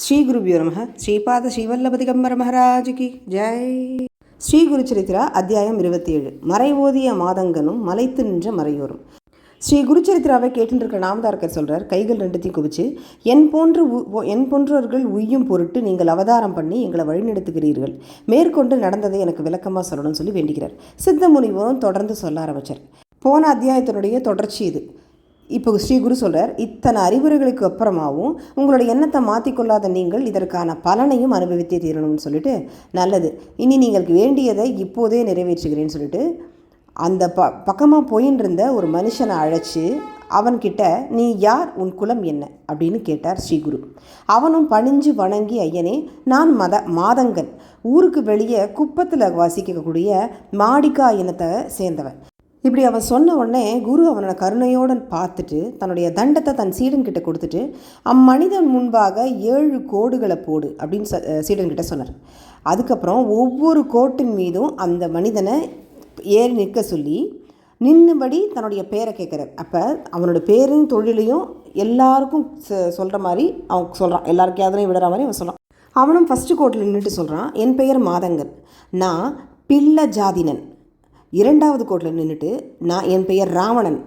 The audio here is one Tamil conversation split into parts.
ஸ்ரீ குருபியோ நம ஸ்ரீபாத ஸ்ரீவல்லபதி கம்பர மகாராஜுக்கு ஜெய். ஸ்ரீ குரு சரித்திரா அத்தியாயம் இருபத்தி ஏழு மறை ஓதிய மாதங்கனும் மலைத்து நின்ற மறையோரும். ஸ்ரீ குருச்சரித்திராவை கேட்டுருக்கிற நாமதாரக்கர் சொல்கிறார் கைகள் ரெண்டுத்தையும் குவிச்சு என் போன்று உ- என் போன்றவர்கள் உய்யும் பொருட்டு நீங்கள் அவதாரம் பண்ணி எங்களை வழிநடத்துகிறீர்கள். மேற்கொண்டு நடந்ததை எனக்கு விளக்கமாக சொல்லணும்னு சொல்லி வேண்டுகிறார் சித்த முனிவரும் தொடர்ந்து சொல்ல ஆரம்பித்தார் போன அத்தியாயத்தினுடைய தொடர்ச்சி இது. இப்போ ஸ்ரீகுரு சொல்கிறார் இத்தனை அறிவுரைகளுக்கு அப்புறமாவும் உங்களோட எண்ணத்தை மாற்றிக்கொள்ளாத நீங்கள் இதற்கான பலனையும் அனுபவித்தே தீரணும்னு சொல்லிட்டு நல்லது. இனி நீங்கள் வேண்டியதை இப்போதே நிறைவேற்றுகிறேன்னு சொல்லிட்டு அந்த ப பக்கமாக போயின்னு இருந்த ஒரு மனுஷனை அழைச்சி அவன்கிட்ட நீ யார்? உன் குலம் என்ன? அப்படின்னு கேட்டார் ஸ்ரீகுரு அவனும் பணிஞ்சு வணங்கி ஐயனே நான் மத மாதங்கன். ஊருக்கு வெளியே குப்பத்தில் வசிக்கக்கூடிய மாடிக்கா இனத்தை சேர்ந்தவன். இப்படி அவன் சொன்ன உடனே குரு அவனோட கருணையோடு பார்த்துட்டு தன்னுடைய தண்டத்தை தன் சீடன்கிட்ட கொடுத்துட்டு அம்மனிதன் முன்பாக ஏழு கோடுகளை போடு அப்படின்னு ச சீடன்கிட்ட சொன்னார். அதுக்கப்புறம் ஒவ்வொரு கோட்டின் மீதும் அந்த மனிதனை ஏறி நிற்க சொல்லி நின்னபடி தன்னுடைய பேரை கேட்குறார். அப்போ அவனோட பேரும் தொழிலையும் எல்லாருக்கும் சொல்கிற மாதிரி அவன் சொல்கிறான் எல்லாருக்கும் விடுற மாதிரி அவன் சொல்கிறான் அவனும் ஃபஸ்ட்டு கோட்டில் நின்றுட்டு சொல்கிறான் என் பெயர் மாதங்கன். நான் பிள்ள ஜாதினன் இரண்டாவது கோட்டில் நின்றுட்டு நான் என் பெயர் ராவணன்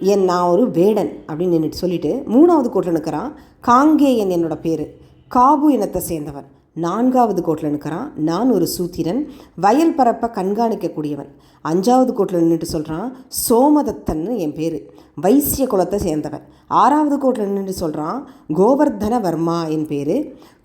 என் நான் ஒரு வேடன் அப்படின்னு நின்றுட்டு சொல்லிவிட்டு மூணாவது கோட்டில் நிற்கிறான் காங்கேயன் என்னோட பேர். காபு இனத்தை சேர்ந்தவன். நான்காவது கோட்டில் நிற்கிறான் நான் ஒரு சூத்திரன் வயல் பரப்பை கண்காணிக்கக்கூடியவன். அஞ்சாவது கோட்டில் நின்றுட்டு சொல்கிறான் சோமதத்தன்னு என் பேர். வைசிய குலத்தை சேர்ந்தவன். ஆறாவது கோட்டில் நின்றுட்டு சொல்கிறான் கோவர்தன வர்மா என் பேர்.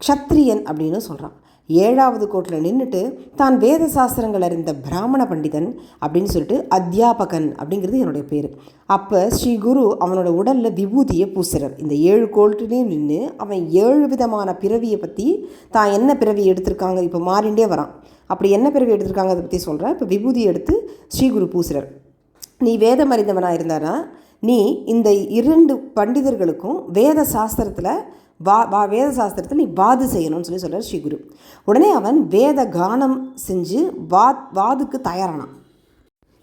க்ஷத்ரியன் அப்படின்னு சொல்கிறான் ஏழாவது கோட்டில் நின்றுட்டு தான் வேத சாஸ்திரங்கள் அறிந்த பிராமண பண்டிதன் அப்படின்னு சொல்லிட்டு அத்தியாபகன் அப்படிங்கிறது என்னுடைய பேர். அப்போ ஸ்ரீ குரு அவனோட உடலில் விபூதியை பூசுறார். இந்த ஏழு கோட்டிலையும் நின்று அவன் ஏழு விதமான பிறவியை பற்றி தான் என்ன பிறவி எடுத்திருக்காங்க? இப்போ மாறிண்டே வரான். அப்படி என்ன பிறவி எடுத்திருக்காங்க அதை பற்றி சொல்கிறேன் இப்போ விபூதி எடுத்து ஸ்ரீ குரு பூசுறார். நீ வேதம் அறிந்தவனாக இருந்தானா? நீ இந்த இரண்டு பண்டிதர்களுக்கும் வேத சாஸ்திரத்தில் வா வா வேத சாஸ்திரத்தில் நீ வாது செய்யணும்னு சொல்லி சொல்கிறார் ஸ்ரீகுரு உடனே அவன் வேத கானம் செஞ்சு வா வாதுக்கு தயாரானான்.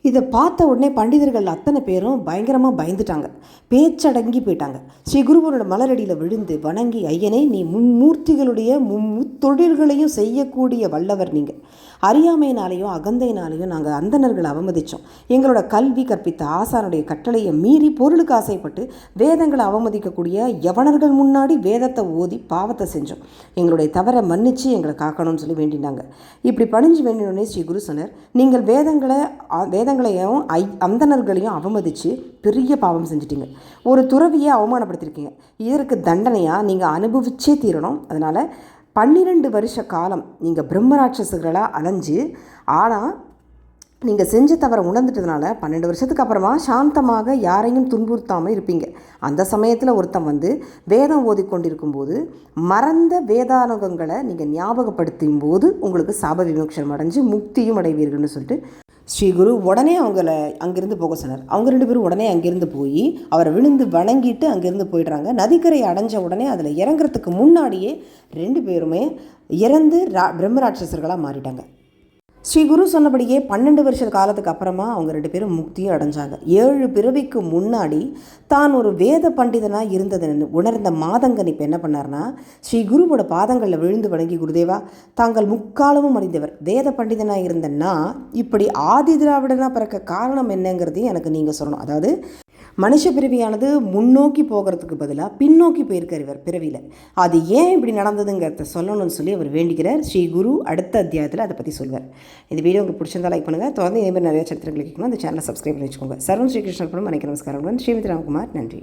இதை பார்த்த உடனே பண்டிதர்கள் அத்தனை பேரும் பயங்கரமாக பயந்துட்டாங்க. பேச்சடங்கி போயிட்டாங்க. ஸ்ரீ குருவனோட மலரடியில் விழுந்து வணங்கி ஐயனே நீ மும்மூர்த்திகளுடைய முத்தொழில்களையும் செய்யக்கூடிய வல்லவர் நீங்கள் அறியாமையினாலேயும் அகந்தையினாலேயும் நாங்கள் அந்தணர்களை அவமதித்தோம் எங்களோட கல்வி கற்பித்த ஆசானுடைய கட்டளையை மீறி பொருளுக்கு ஆசைப்பட்டு வேதங்களை அவமதிக்கக்கூடிய யவனர்கள் முன்னாடி வேதத்தை ஓதி பாவத்தை செஞ்சோம். எங்களுடைய தவறை மன்னித்து எங்களை காக்கணும்னு சொல்லி வேண்டினாங்க. இப்படி பணிஞ்சு வேண்டினோடனே ஸ்ரீ குரு சொன்னார் நீங்கள் வேதங்களை வேதங்கள் வேதங்களையும் ஐ அந்தணர்களையும் அவமதித்து பெரிய பாவம் செஞ்சிட்டிங்க. ஒரு துறவியை அவமானப்படுத்திருக்கீங்க. இதற்கு தண்டனையாக நீங்கள் அனுபவிச்சே தீரணும். அதனால் பன்னிரெண்டு வருஷ காலம் நீங்கள் பிரம்மராட்சசுகளாக அலைஞ்சு ஆனால் நீங்கள் செஞ்ச தவறை உணர்ந்துட்டதுனால பன்னெண்டு வருஷத்துக்கு அப்புறமா சாந்தமாக யாரையும் துன்புறுத்தாமல் இருப்பீங்க. அந்த சமயத்தில் ஒருத்தன் வந்து வேதம் ஓதிக்கொண்டிருக்கும் போது மறந்த வேதானுகங்களை நீங்கள் ஞாபகப்படுத்தும் போது உங்களுக்கு சாப விமோட்சம் அடைஞ்சு முக்தியும் அடைவீர்கள்னு சொல்லிட்டு ஸ்ரீகுரு உடனே அவங்கள அங்கேருந்து போக சொன்னார். அவங்க ரெண்டு பேரும் உடனே அங்கேருந்து போய் அவரை விழுந்து வணங்கிட்டு அங்கேருந்து போயிடுறாங்க. நதிக்கரை அடைஞ்ச உடனே அதில் இறங்குறதுக்கு முன்னாடியே ரெண்டு பேருமே இறந்து ரா பிரம்மராட்சசர்களாக மாறிட்டாங்க. ஸ்ரீ குரு சொன்னபடியே பன்னெண்டு வருஷ காலத்துக்கு அப்புறமா அவங்க ரெண்டு பேரும் முக்தியும் அடைஞ்சாங்க. ஏழு பிறவிக்கு முன்னாடி தான் ஒரு வேத பண்டிதனாக இருந்ததுன்னு உணர்ந்த மாதங்கன் இப்போ என்ன பண்ணார்னா ஸ்ரீ குருவோட பாதங்களில் விழுந்து வணங்கி குருதேவா தாங்கள் முக்காலமும் அறிந்தவர். வேத பண்டிதனாக இருந்தன்னா இப்படி ஆதி திராவிடனாக பிறக்க காரணம் என்னங்கிறதையும் எனக்கு நீங்கள் சொல்லணும். அதாவது மனுஷ பிறவியானது முன்னோக்கி போகிறதுக்கு பதிலாக பின்னோக்கி போயிருக்கார் இவர் பிறவியில். அது ஏன் இப்படி நடந்ததுங்கிறத சொல்லணும்னு சொல்லி அவர் வேண்டிக்கிறார். ஸ்ரீ குரு அடுத்த அத்தியாயத்தில் அதை பற்றி சொல்வார். இந்த வீடியோ உங்களுக்கு பிடிச்சிருந்தா லைக் பண்ணுங்கள் தொடர்ந்து இதேமாதிரி நிறைய சரித்திரங்கள் கேட்கணும். அந்த சேனலை சப்ஸ்கிரைப் பண்ணி வச்சுக்கோங்க. சர்வன் ஸ்ரீகிருஷ்ணன் படம் மனைக்கு நமஸ்காரம் ஸ்ரீமதி ராம்குமார். நன்றி.